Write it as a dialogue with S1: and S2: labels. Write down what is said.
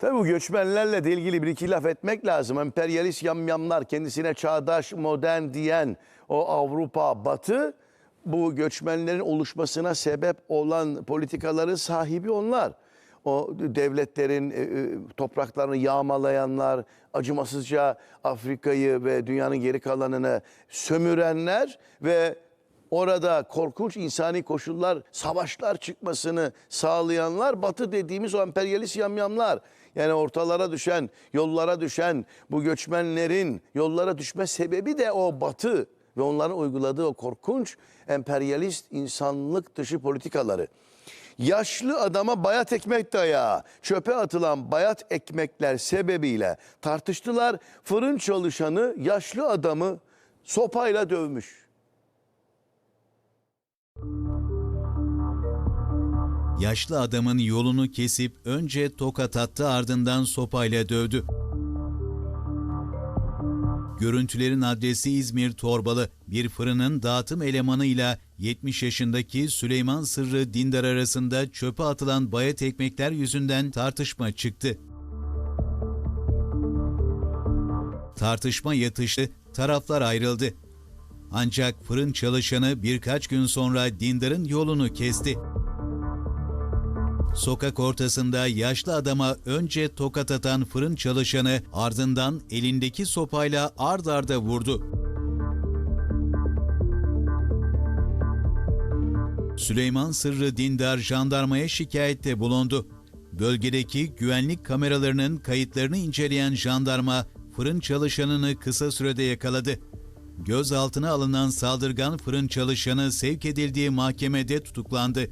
S1: Tabii bu göçmenlerle de ilgili bir iki laf etmek lazım. Emperyalist yamyamlar kendisine çağdaş, modern diyen o Avrupa, Batı bu göçmenlerin oluşmasına sebep olan politikaları sahibi onlar. O devletlerin e, e, topraklarını yağmalayanlar, acımasızca Afrika'yı ve dünyanın geri kalanını sömürenler ve orada korkunç insani koşullar, savaşlar çıkmasını sağlayanlar Batı dediğimiz o emperyalist yamyamlar. Yani ortalara düşen, yollara düşen bu göçmenlerin yollara düşme sebebi de o Batı ve onların uyguladığı o korkunç emperyalist insanlık dışı politikaları. Yaşlı adama bayat ekmek dayağı, çöpe atılan bayat ekmekler sebebiyle tartıştılar. Fırın çalışanı yaşlı adamı sopayla dövmüş.
S2: Yaşlı adamın yolunu kesip önce tokat attı ardından sopayla dövdü. Görüntülerin adresi İzmir Torbalı. Bir fırının dağıtım elemanıyla 70 yaşındaki Süleyman Sırrı Dindar arasında çöpe atılan bayat ekmekler yüzünden tartışma çıktı. Tartışma yatıştı, taraflar ayrıldı. Ancak fırın çalışanı birkaç gün sonra Dindar'ın yolunu kesti. Sokak ortasında yaşlı adama önce tokat atan fırın çalışanı ardından elindeki sopayla ard arda vurdu. Süleyman Sırrı Dindar jandarmaya şikayette bulundu. Bölgedeki güvenlik kameralarının kayıtlarını inceleyen jandarma fırın çalışanını kısa sürede yakaladı. Gözaltına alınan saldırgan fırın çalışanı sevk edildiği mahkemede tutuklandı.